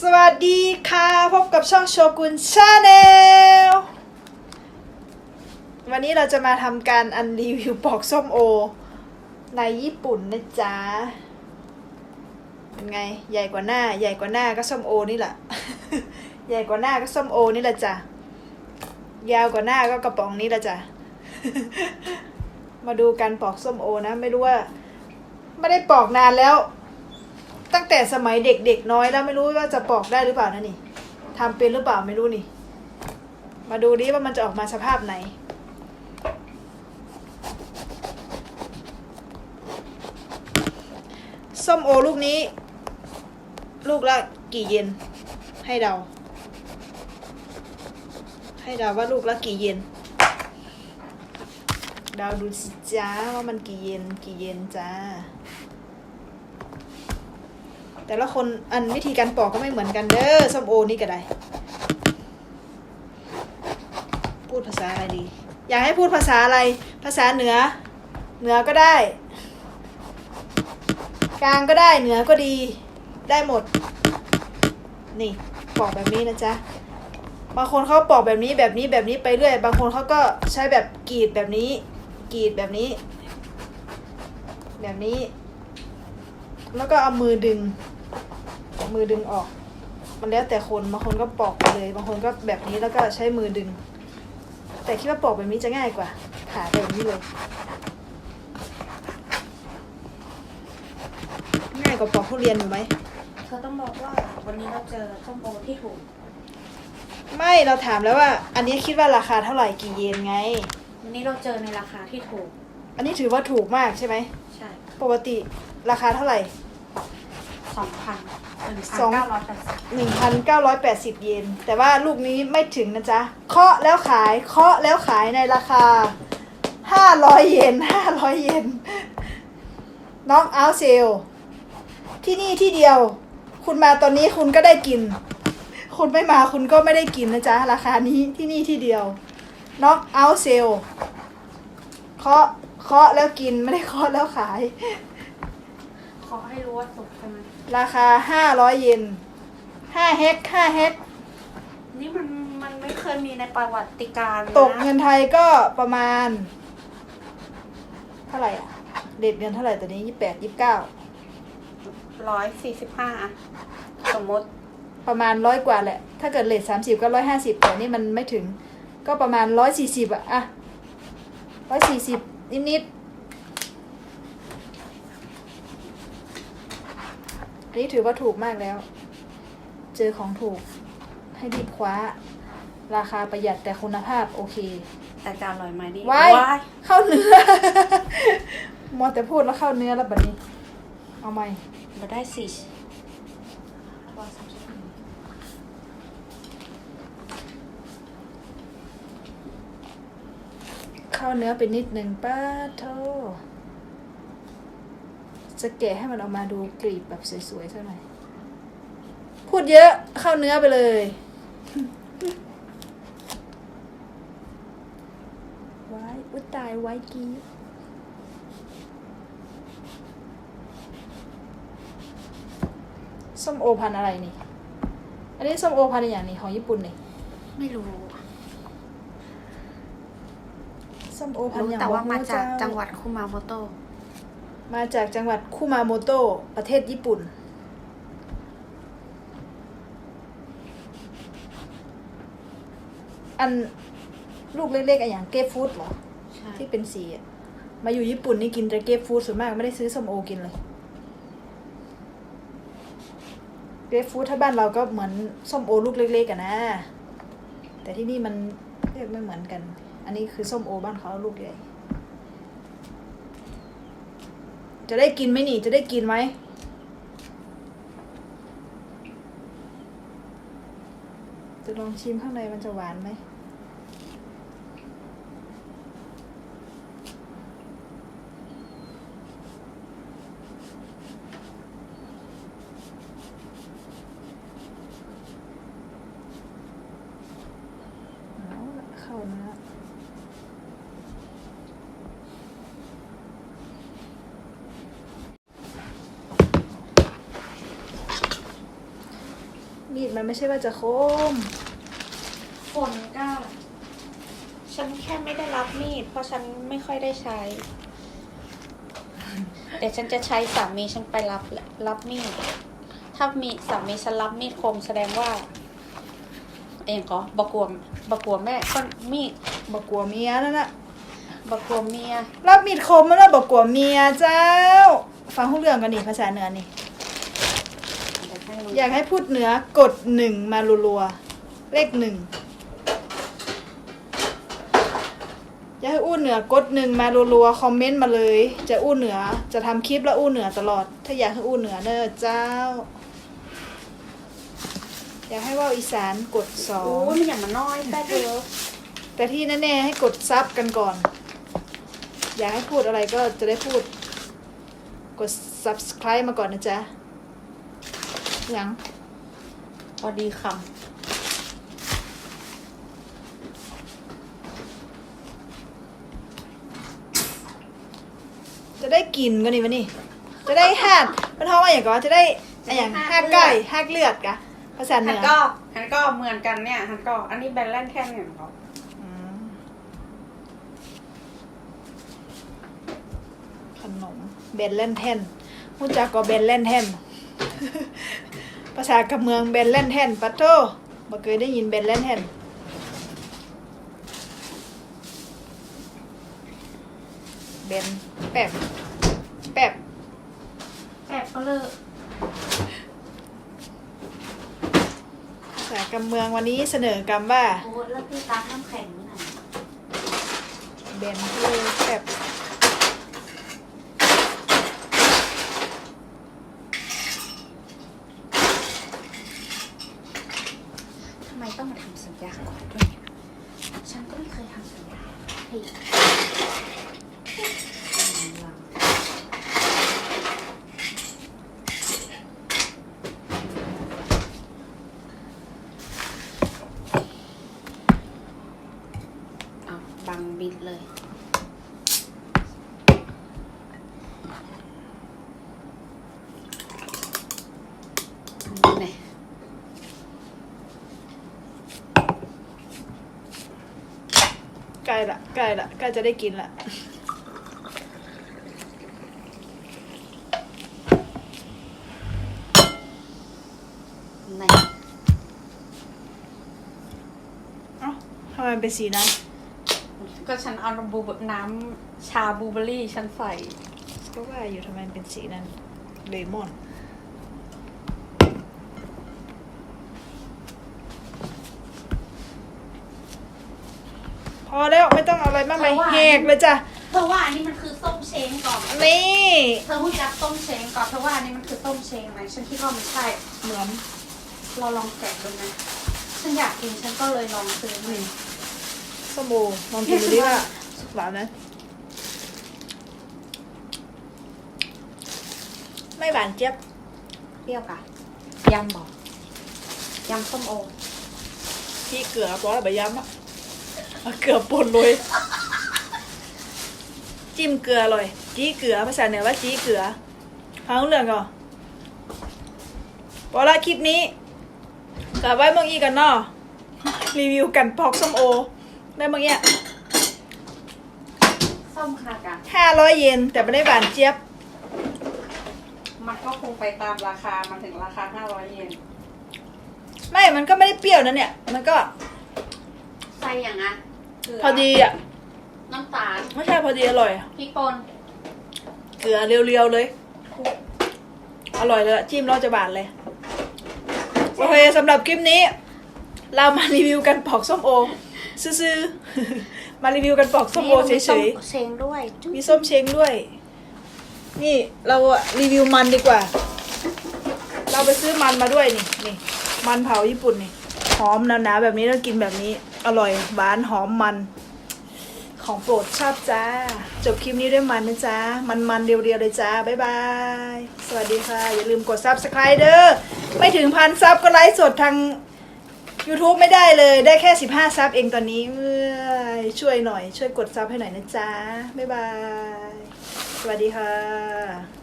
สวัสดีค่ะ พบกับช่องโชกุนชาแนลวันนี้เราจะมาทำการอันรีวิวปอกส้มโอ ในญี่ปุ่นนะจ๊ะ เป็นไง ใหญ่กว่าหน้า ใหญ่กว่าหน้าก็ส้มโอนี่แหละ ใหญ่กว่าหน้าก็ส้มโอนี่แหละจ้ะ ยาวกว่าหน้าก็กระป๋องนี้แหละจ้ะ มาดูการปอกส้มโอนะ ไม่รู้ว่า ไม่ได้ปอกนานแล้ว ตั้งแต่สมัยเด็กๆน้อยแล้วไม่รู้ว่าจะปอกได้หรือเปล่านะนี่ทำเป็นหรือเปล่าไม่รู้นี่ มาดูดิว่ามันจะออกมาสภาพไหน ส้มโอลูกนี้ ลูกละกี่เยนให้เดา ให้เดาว่าลูกละกี่เยนเดาดูสิจ้าว่ามันกี่เยนกี่เยนจ้า แต่ละคนอันวิธีการปอกก็ไม่เหมือนกันเด้อส้มโอนี่ก็ได้ พูดภาษาอะไรดี อยากให้พูดภาษาอะไร ภาษาเหนือ เหนือก็ได้ กลางก็ได้เหนือก็ดีได้หมด นี่ปอกแบบนี้นะจ๊ะบางคนเขาปอกแบบนี้แบบนี้แบบนี้ไปเรื่อย บางคนเขาก็ใช้แบบกรีดแบบนี้กรีดแบบนี้ แบบนี้ แล้วก็เอามือดึง มือดึงออก มันแล้วแต่คนบางคนก็ปอกไปเลย บางคนก็แบบนี้แล้วก็ใช้มือดึง แต่คิดว่าปอกแบบนี้จะง่ายกว่าผ่าไปแบบนี้เลยง่ายกว่าปอกทุเรียนอยู่ไหมเธอต้องบอกว่าวันนี้เราเจอส้มโอที่ถูก ไม่เราถามแล้วว่า อันนี้คิดว่าราคาเท่าไหร่กี่เยนไง วันนี้เราเจอในราคาที่ถูก อันนี้ถือว่าถูกมากใช่ไหมใช่ ปกติราคาเท่าไหร่ สองพันหนึ่ง สอง หนึ่งพันเก้าร้อยแปดสิบเยน แต่ว่าลูกนี้ไม่ถึงนะจ๊ะ เคาะแล้วขาย เคาะแล้วขายในราคาห้าร้อยเยนห้าร้อยเยน น้องเอาเซล ที่นี่ที่เดียว คุณมาตอนนี้คุณก็ได้กิน คุณไม่มาคุณก็ไม่ได้กินนะจ๊ะ ราคานี้ที่นี่ที่เดียวน็อกเอาเซล เคาะ เคาะแล้วกินไม่ได้เคาะแล้วขาย ขอให้รู้ว่าสุกใช่ไหมราคาห้าร้อยเยนห้าเฮกห้าเฮกนี่มันมันไม่เคยมีในประวัติการณ์นะตกเงินไทยก็ประมาณ เท่าไหร่อะเด็ดเงินเท่าไหร่ตอนนี้ยี่แปดยี่เก้าร้อยสี่สิบห้าสมมติประมาณร้อยกว่าแหละ ถ้าเกิดเลทสามสิบก็ร้อยห้าสิบแต่นี่มันไม่ถึง ก็ประมาณร้อยสี่สิบอะอะร้อยสี่สิบนิดๆ นนี้ถือว่าถูกมากแล้ว เจอของถูก ให้รีบคว้า ราคาประหยัดแต่คุณภาพโอเค แต่จะอร่อยไหมนี่ไว้ว้ายเข้าเนื้อมอแต่พูดแล้วเข้าเนื้อแล้วบัดนี้ เอาไหมมาได้สี่เข้าเนื้อไปนิดหนึ่งป้าโท จะแกะให้มันออกมาดูกรีบแบบสวยๆสักหน่อย พูดเยอะเข้าเนื้อไปเลย ไว้อุ้ยตายไว้กี้ส้มโอพันธุ์อะไรนี่ อันนี้ส้มโอพันธุ์อย่างนี้ของญี่ปุ่นนี่ ไม่รู้ส้มโอพันธุ์รู้อย่างแต่ว่ามาจากเจ้จังหวัดคุมาโมโตะ มาจากจังหวัดคุมาโมโตะประเทศญี่ปุ่น อันลูกเล็กๆอะอย่างเกฟฟูดเหรอใช่ที่เป็นสีอะมาอยู่ญี่ปุ่นนี่กินแต่เกฟฟูดส่วนมากไม่ได้ซื้อส้มโอกินเลยเกฟฟูดถ้าบ้านเราก็เหมือนส้มโอลูกเล็กๆอะนะ แต่ที่นี่มันเรียกไม่เหมือนกัน อันนี้คือส้มโอบ้านเขาลูกใหญ่ จะได้กินไหมนี่ จะได้กินไหม จะลองชิมข้างในมันจะหวานไหม เอาละเข้าเนื้อ มีดมันไม่ใช่ว่าจะคม ฝนก็ฉันแค่ไม่ได้รับมีด เพราะฉันไม่ค่อยได้ใช้ เดี๋ยวฉันจะใช้สามีฉันไปรับรับมีด ถ้ามีสามีฉันรับมีดคมแสดงว่า เองก็บกวมบกวมแม่ก็มีดบอกกลัวเมียนั่นน่ะบกวมเมีย รับมีดคมมันว่าบอกกลัวเมียเจ้า ฟังหูเรื่องกันนี่ภาษาเหนือนี่เดี๋ยว ให้ดูอยากให้พูดเหนือกดหนึ่งมารัวๆเลขหนึ่งอยากให้อู้เหนือกดหนึ่งมารัวๆคอมเมนต์มาเลย จะอู้เหนือจะทำคลิปแล้วอู้เหนือตลอด ถ้าอยากให้อู้เหนือเนอะเจ้า อยากให้เว่าอีสานกดสอโอ้ง ยมันอย่ามาน้อยแป๊บเดียวแต่ที่แน่ๆให้กดซับกันก่อน อยากให้พูดอะไรก็จะได้พูด กด subscribe มาก่อนนะจ๊ะ ยังพอดีคจะได้กินกันนี่วะนี่ จะได้หักมันท้องว่าอย่างก็จะได้อะไรอย่างหักไก่หักเลือดกะภาษาำเหฮันืนอก็ฮันก็เหมือนกันเนี่ยฮันก็อันนี้แบนแลนแค่เนี่ยเขาอืมขนมเบนแลนแทนพูดจากก็เบนแลนแทน ภาษากับเมืองเบนแลนแทนปัตโตบ่เคยได้ยินเบนแลนแทนเบนแป๊บแป๊บแอบก็เลยภาษากำเมืองวันนี้เสนอกำว่าโอ้แล้วพี่ตามน้ำแข็งนี่ไหนเบนเลยแป๊บ ทำไมต้องมาทำสัญญาก่อนด้วยเนี่ยฉันก็ไม่เคยทำสัญญาให้เอาบังบิดเลย นี่ไง ใก ล้ละใกล้ละใกล้จะได้กินละไหนเอ้าทำไมมันเป็นสีนั้น ก็ฉันเอาบูบน้ำชาบลูเบอร์รี่ฉันใส่ก็ว่าอยู่ทำไมมันเป็นสีนั้นเลมอน อแล้วไม่ต้องเอาอะไรมากมายเพราะว่าแหกเลยจ้ะเธอว่าอันนี้มันคือส้มเช้งก่อนนี่เธอพูดจักส้มเช้งก่อนเธอว่าอันนี้มันคือส้มเช้งไหมฉันคิดว่ามันใช่เหมือนเราลองแกะดูนะฉันอยากกินฉันก็เลยลองซื้อมาสมโอลองกินดูดิว่าหวานไหมไม่หวานเจี๊ยบเปรี้ยวกะยำบอกยำส้มโอที่เกลือเพราะอะไรใบย้ำอะ เอาเกลือป่นเลย จิ้มเกลืออร่อยจี้เกลือภาษาเหนือว่าจี้เกลือฟังรู้เรื่องก่อนพอละคลิปนี้กลับไว้เมื่อกี้กันเนาะรีวิวกันปอกส้มโอ ได้เมื่อกี้ส้มขนาดกันห้าร้อยเยนแต่ไม่ได้หวานเจี๊ยบ มันก็คงไปตามราคา มันถึงราคา500เยน ไม่ มันก็ไม่ได้เปรี้ยวนะเนี่ย มันก็ ใส่อย่างอะ เกลืพอดีอะ น้ำตาลไม่ใช่พอดีอร่อยพริกป่นเกลือเรียวๆเลย อร่อยเลยอะจิ้มแล้วจะบาดเลย โอเคสำหรับคลิปนี้ เรามารีวิวกันปอกส้มโอ ซื่อๆ มารีวิวกันปอกส้มโอเฉยส้มเช้งด้วยๆมีส้มเช้งด้วย นี่เราอะรีวิวมันดีกว่า เราไปซื้อมันมาด้วยนี่นี่ มันเผาญี่ปุ่นนี่ หอมหนาๆแบบนี้แล้วกินแบบนี้ อร่อยหวานหอมมัน ของโปรดชอบจ้า จบคลิปนี้ด้วยมันนะจ๊ะมันๆเรียวๆเลยจ้า บ๊ายบาย สวัสดีค่ะ อย่าลืมกด subscribe เด้อไม่ถึงพันซับก็ไลฟ์สดทาง YouTube ไม่ได้เลยได้แค่ 15 ซับเองตอนนี้เอ้ยช่วยหน่อย ช่วยกดซับให้หน่อยนะจ๊ะ บ๊ายบาย สวัสดีค่ะ